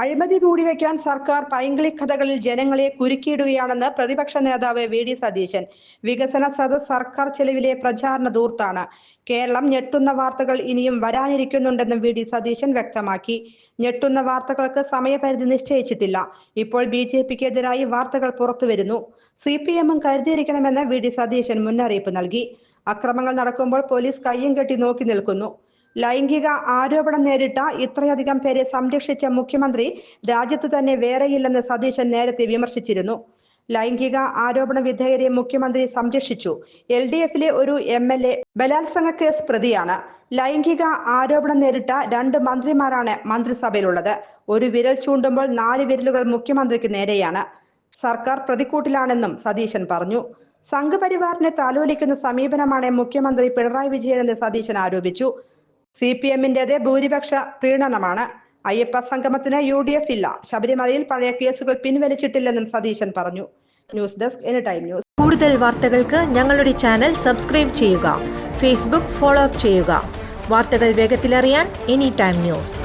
അഴിമതി മൂടിവെക്കാൻ സർക്കാർ പൈങ്കിളി കഥകളിൽ ജനങ്ങളെ കുരുക്കിയിടുകയാണെന്ന് പ്രതിപക്ഷ നേതാവ് വി ഡി സതീശൻ. വികസന സദസ് സർക്കാർ ചെലവിലെ പ്രചാരണ ദൂർത്താണ് കേരളം ഞെട്ടുന്ന വാർത്തകൾ ഇനിയും വരാനിരിക്കുന്നുണ്ടെന്നും വി ഡി സതീശൻ വ്യക്തമാക്കി. ഞെട്ടുന്ന വാർത്തകൾക്ക് സമയപരിധി നിശ്ചയിച്ചിട്ടില്ല. ഇപ്പോൾ ബി ജെ പിക്കെതിരായി വാർത്തകൾ പുറത്തുവരുന്നു സി പി എമ്മും കരുതിയിരിക്കണമെന്ന് വി ഡി സതീശൻ മുന്നറിയിപ്പ് നൽകി. അക്രമങ്ങൾ നടക്കുമ്പോൾ പോലീസ് കയ്യും കെട്ടി നോക്കി നിൽക്കുന്നു. ലൈംഗിക ആരോപണം നേരിട്ട ഇത്രയധികം പേരെ സംരക്ഷിച്ച മുഖ്യമന്ത്രി രാജ്യത്ത് തന്നെ വേറെയില്ലെന്ന് സതീശൻ നേരത്തെ വിമർശിച്ചിരുന്നു. ലൈംഗിക ആരോപണ വിധേയരെ മുഖ്യമന്ത്രി സംരക്ഷിച്ചു. എൽ ഡി എഫിലെ ഒരു എം എൽ എ ബലാത്സംഗ കേസ് പ്രതിയാണ്. ലൈംഗിക ആരോപണം നേരിട്ട രണ്ട് മന്ത്രിമാരാണ് മന്ത്രിസഭയിലുള്ളത്. ഒരു വിരൽ ചൂണ്ടുമ്പോൾ നാല് വിരലുകൾ മുഖ്യമന്ത്രിക്ക് നേരെയാണ്. സർക്കാർ പ്രതിക്കൂട്ടിലാണെന്നും സതീശൻ പറഞ്ഞു. സംഘപരിവാറിനെ താലോലിക്കുന്ന സമീപനമാണ് മുഖ്യമന്ത്രി പിണറായി വിജയനെന്ന് സതീശൻ ആരോപിച്ചു. സി പി എമ്മിന്റേത് ഭൂരിപക്ഷ പ്രീണനമാണ് അയ്യപ്പ സംഗമത്തിന് യു ഡി എഫ് ഇല്ല. ശബരിമലയിൽ പഴയ കേസുകൾ പിൻവലിച്ചിട്ടില്ലെന്നും സതീശൻ പറഞ്ഞു. News desk any time news. കൂടുതൽ വാർത്തകൾക്ക് ഞങ്ങളുടെ ചാനൽ സബ്സ്ക്രൈബ് ചെയ്യുക. ഫേസ്ബുക്ക് ഫോളോ അപ്പ് ചെയ്യുക. വാർത്തകൾ വേഗത്തിലറിയാൻ എനി ടൈം ന്യൂസ്.